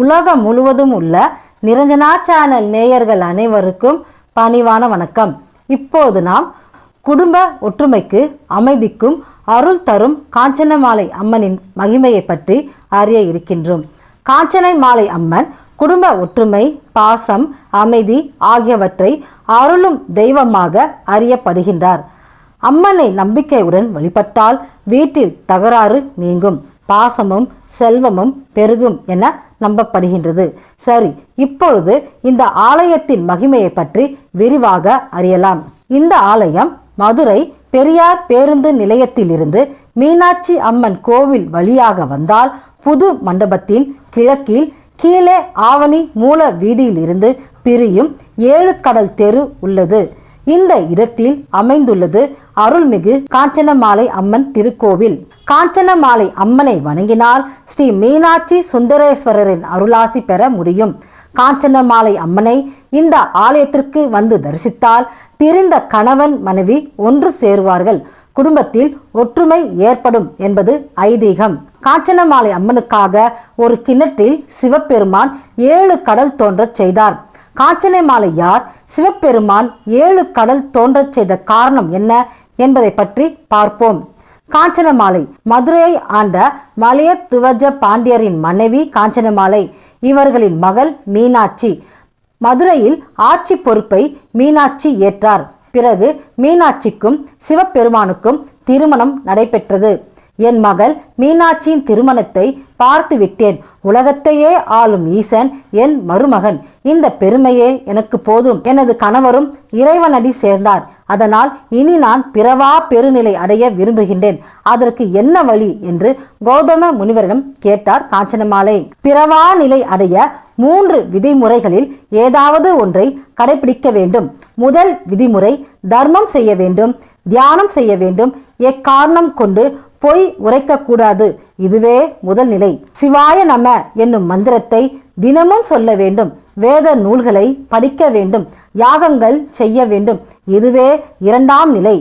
உலகம் முழுவதும் உள்ள நிரஞ்சனா சேனல் நேயர்கள் அனைவருக்கும் பணிவான வணக்கம். இப்போது நாம் குடும்ப ஒற்றுமைக்கு அமைதிக்கும் அருள் தரும் காஞ்சனமாலை அம்மனின் மகிமையை பற்றி அறிய இருக்கின்றோம். காஞ்சனை மாலை அம்மன் குடும்ப ஒற்றுமை பாசம் அமைதி ஆகியவற்றை அருளும் தெய்வமாக அறியப்படுகின்றார். அம்மனை நம்பிக்கையுடன் வழிபட்டால் வீட்டில் தகராறு நீங்கும். பாசமும் செல்வமும் பெருகும் என நம்பப்படுகின்றது. சரி இப்பொழுது இந்த ஆலயத்தின் மகிமையை பற்றி விரிவாக அறியலாம். இந்த ஆலயம் மதுரை பெரியார் பேருந்து நிலையத்திலிருந்து மீனாட்சி அம்மன் கோவில் வழியாக வந்தால் புது மண்டபத்தின் கிழக்கில் கீழே ஆவணி மூல வீதியிலிருந்து பிரியும் ஏழு கடல் தெரு உள்ளது. இந்த இடத்தில் அமைந்துள்ளது அருள்மிகு காஞ்சனமாலை அம்மன் திருக்கோவில். காஞ்சனமாலை அம்மனை வணங்கினால் ஸ்ரீ மீனாட்சி சுந்தரேஸ்வரரின் அருளாசி பெற முடியும். காஞ்சனமாலை அம்மனை இந்த ஆலயத்திற்கு வந்து தரிசித்தால் பிரிந்த கணவன் மனைவி ஒன்று சேருவார்கள். குடும்பத்தில் ஒற்றுமை ஏற்படும் என்பது ஐதீகம். காஞ்சனமாலை அம்மனுக்காக ஒரு கிணற்றில் சிவபெருமான் ஏழு கடல் தோன்றச் செய்தார். காஞ்சனைமாலை யார்? சிவபெருமான் ஏழு கடல் தோன்றச் செய்த காரணம் என்ன என்பதை பற்றி பார்ப்போம். காஞ்சனமாலை மதுரையை ஆண்ட மலைய துவஜ பாண்டியரின் மனைவி காஞ்சனமாலை இவர்களின் மகள் மீனாட்சி. மதுரையில் ஆட்சி பொறுப்பை மீனாட்சி ஏற்றார். பிறகு மீனாட்சிக்கும் சிவபெருமானுக்கும் திருமணம் நடைபெற்றது. என் மகள் மீனாட்சியின் திருமணத்தை பார்த்து விட்டேன் உலகத்தையே ஆளும் ஈசன் என் மருமகன். இந்த பெருமையே எனக்கு போதும். எனது கணவரும் இறைவனடி சேர்ந்தார். அதனால் இனி நான் பிறவா பெருநிலை அடைய விரும்புகின்றேன். அதற்கு என்ன வழி? என்று கௌதம முனிவரிடம் கேட்டார் காஞ்சனமாலை. பிறவா நிலை அடைய மூன்று விதிமுறைகளில் ஏதாவது ஒன்றை கடைபிடிக்க வேண்டும். முதல் விதிமுறை தர்மம் செய்ய வேண்டும் தியானம் செய்ய வேண்டும். எக்காரணம் கொண்டு பொய் உரைக்கக்கூடாது. இதுவே முதல் நிலை. சிவாய நம என்னும் மந்திரத்தை தினமும் சொல்ல வேண்டும். வேத நூல்களை படிக்க வேண்டும். யாகங்கள் செய்ய வேண்டும். இதுவே இரண்டாம் நிலை.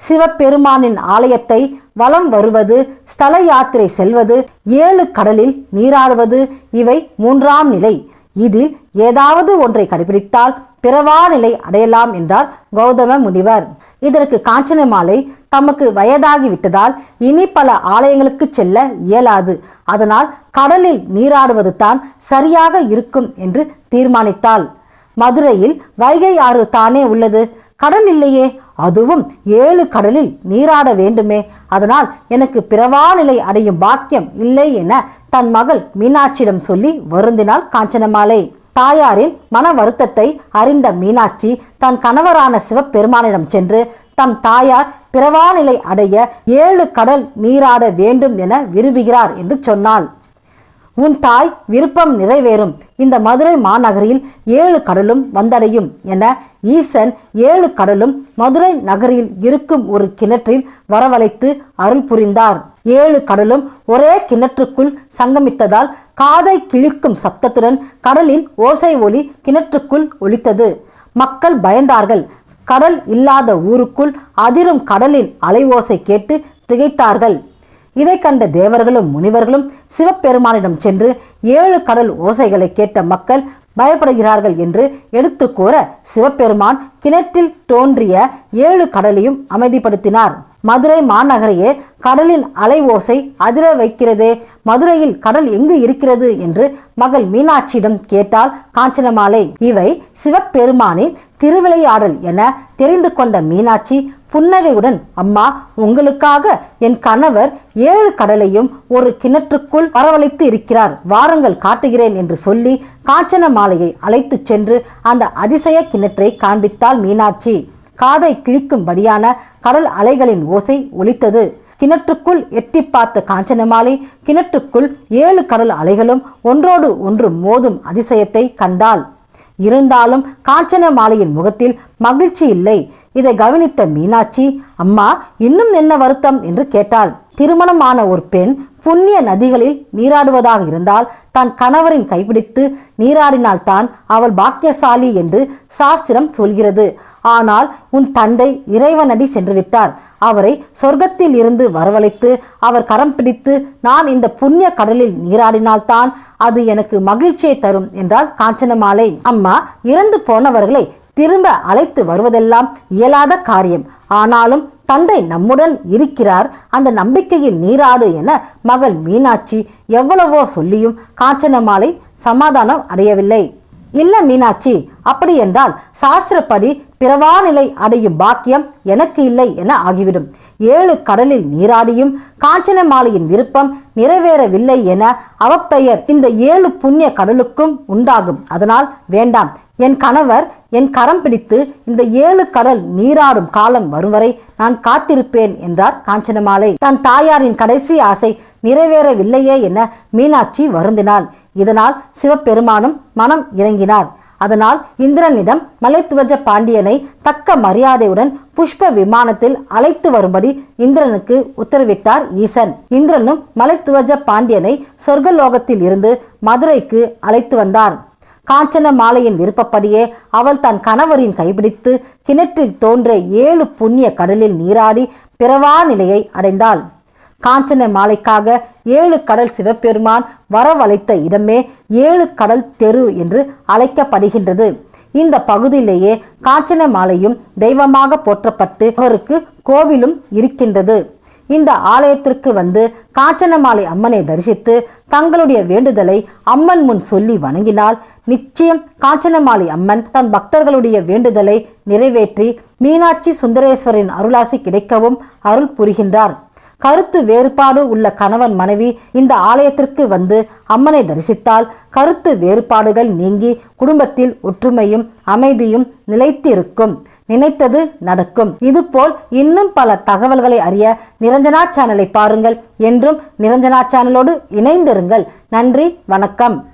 சிவபெருமானின் ஆலயத்தை வலம் வருவது ஸ்தல யாத்திரை செல்வது ஏழு கடலில் நீராடுவது இவை மூன்றாம் நிலை. இதில் ஏதாவது ஒன்றை கடைபிடித்தால் பிறவா நிலை அடையலாம் என்றார் கௌதம முனிவர். இதற்கு காஞ்சனமாலை தமக்கு வயதாகி விட்டதால் இனி பல ஆலயங்களுக்கு செல்ல இயலாது. அதனால் கடலில் நீராடுவது தான் சரியாக இருக்கும் என்று தீர்மானித்தாள். மதுரையில் வைகை ஆறு தானே உள்ளது. கடல் இல்லையே. அதுவும் ஏழு கடலில் நீராட வேண்டுமே. அதனால் எனக்கு பிறவா நிலை அடையும் பாக்கியம் இல்லை என தன் மகள் மீனாட்சியிடம் சொல்லி வருந்தினாள் காஞ்சனமாலை தாயாரின் மன வருத்தத்தை அறிந்த மீனாட்சி தன் கணவரான சிவபெருமானிடம் சென்று தம் தாயார் பிறவாநிலை அடைய ஏழு கடல் நீராட வேண்டும் என விரும்புகிறார் என்று சொன்னாள். உன் தாய் விருப்பம் நிறைவேறும். இந்த மதுரை மாநகரில் ஏழு கடலும் வந்தடையும் என ஈசன் ஏழு கடலும் மதுரை நகரில் இருக்கும் ஒரு கிணற்றில் வரவழைத்து அருள் புரிந்தார். ஏழு கடலும் ஒரே கிணற்றுக்குள் சங்கமித்ததால் காதை கிழிக்கும் சப்தத்துடன் கடலின் ஓசை ஒலி கிணற்றுக்குள் ஒலித்தது. மக்கள் பயந்தார்கள். கடல் இல்லாத ஊருக்குள் அதிரும் கடலின் அலை ஓசை கேட்டு திகைத்தார்கள். இதை கண்ட தேவர்களும் முனிவர்களும் சிவபெருமானிடம் சென்று ஏழு கடல் ஓசைகளை கேட்ட மக்கள் பயப்படுகிறார்கள் என்று எடுத்து கூற சிவபெருமான் கிணற்றில் தோன்றிய ஏழு கடலையும் அமைதிப்படுத்தினார். மதுரை மாநகரையே கடலின் அலை ஓசை அதிர வைக்கிறதே மதுரையில் கடல் எங்கு இருக்கிறது என்று மகள் மீனாட்சியிடம் கேட்டால் காஞ்சனமாலை. இவை சிவபெருமானின் திருவிளையாடல் என தெரிந்து கொண்ட மீனாட்சி புன்னகையுடன் அம்மா உங்களுக்காக என் கணவர் ஏழு கடலையும் ஒரு கிணற்றுக்குள் வரவழைத்து இருக்கிறார். வாரங்கள் காட்டுகிறேன் என்று சொல்லி காஞ்சன மாலையை அழைத்துச் சென்று அந்த அதிசய கிணற்றை காண்பித்தாள் மீனாட்சி. காதை கிழிக்கும்படியான கடல் அலைகளின் ஓசை ஒலித்தது. கிணற்றுக்குள் எட்டி பார்த்த காஞ்சனமாலை கிணற்றுக்குள் ஏழு கடல் அலைகளும் ஒன்றோடு ஒன்று மோதும் அதிசயத்தை கண்டாள். இருந்தாலும் காஞ்சன மாலையின் முகத்தில் மகிழ்ச்சி இல்லை. இதை கவனித்த மீனாட்சி அம்மா இன்னும் என்ன வருத்தம்? என்று கேட்டாள். திருமணமான ஒரு பெண் புண்ணிய நதிகளில் நீராடுவதாக இருந்தால் தன் கணவரின் கைப்பிடித்து நீராடினால்தான் அவள் பாக்கியசாலி என்று சாஸ்திரம் சொல்கிறது. ஆனால் உன் தந்தை இறைவனடி சென்று விட்டார் அவரை சொர்க்கத்தில் இருந்து வரவழைத்து அவர் கரம் பிடித்து நான் இந்த புண்ணிய கடலில் நீராடினால்தான் அது எனக்கு மகிழ்ச்சியை தரும் என்றால் காஞ்சனமாலை. அம்மா இறந்து போனவர்களை திரும்ப அழைத்து வருவதெல்லாம் இயலாத காரியம். ஆனாலும் தந்தை நம்முடன் இருக்கிறார். அந்த நம்பிக்கையில் நீராடு என மகள் மீனாட்சி எவ்வளவோ சொல்லியும் காஞ்சனமாலை சமாதானம் அடையவில்லை. இல்ல மீனாட்சி அப்படி என்றால் சாஸ்திரப்படி பிறவாநிலை அடையும் பாக்கியம் எனக்கு இல்லை என ஆகிவிடும். ஏழு கடலில் நீராடியும் காஞ்சனமாலையின் விருப்பம் நிறைவேறவில்லை என அவப்பெயர் இந்த ஏழு புண்ணிய கடலுக்கும் உண்டாகும். அதனால் வேண்டாம். என் கணவர் என் கரம் பிடித்து இந்த ஏழு கடல் நீராடும் காலம் வரும் வரை நான் காத்திருப்பேன் என்றார் காஞ்சனமாலை தன் தாயாரின் கடைசி ஆசை நிறைவேறவில்லையே என மீனாட்சி வருந்தினாள். இதனால் சிவபெருமானும் மனம் இறங்கினார். அதனால் இந்திரனிடம் மலைத்துவஜ பாண்டியனை தக்க மரியாதையுடன் புஷ்ப விமானத்தில் அழைத்து வரும்படி இந்திரனுக்கு உத்தரவிட்டார் ஈசன். இந்திரனும் மலைத்துவஜ பாண்டியனை சொர்க்கலோகத்தில் இருந்து மதுரைக்கு அழைத்து வந்தார். காஞ்சன மாலையின் விருப்பப்படியே அவள் தன் கணவரின் கைபிடித்து கிணற்றில் தோன்ற ஏழு புண்ணிய கடலில் நீராடி பிறவா நிலையை அடைந்தாள். காஞ்சன மாலைக்காக ஏழு கடல் சிவபெருமான் வரவழைத்த இடமே ஏழு கடல் தெரு என்று அழைக்கப்படுகின்றது. இந்த பகுதியிலேயே காஞ்சன மாலையும் தெய்வமாக போற்றப்பட்டு அவருக்கு கோவிலும் இருக்கின்றது. இந்த ஆலயத்திற்கு வந்து காஞ்சனமாலை அம்மனை தரிசித்து தங்களுடைய வேண்டுதலை அம்மன் முன் சொல்லி வணங்கினால் நிச்சயம் காஞ்சனமாலை அம்மன் தன் பக்தர்களுடைய வேண்டுதலை நிறைவேற்றி மீனாட்சி சுந்தரேஸ்வரின் அருளாசி கிடைக்கவும் அருள் புரிகின்றார். கருத்து வேறுபாடு உள்ள கணவன் மனைவி இந்த ஆலயத்திற்கு வந்து அம்மனை தரிசித்தால் கருத்து வேறுபாடுகள் நீங்கி குடும்பத்தில் ஒற்றுமையும் அமைதியும் நிலைத்திருக்கும். நினைத்தது நடக்கும். இதுபோல் இன்னும் பல தகவல்களை அறிய நிரஞ்சனா சேனலை பாருங்கள். என்றும் நிரஞ்சனா சேனலோடு இணைந்திருங்கள். நன்றி வணக்கம்.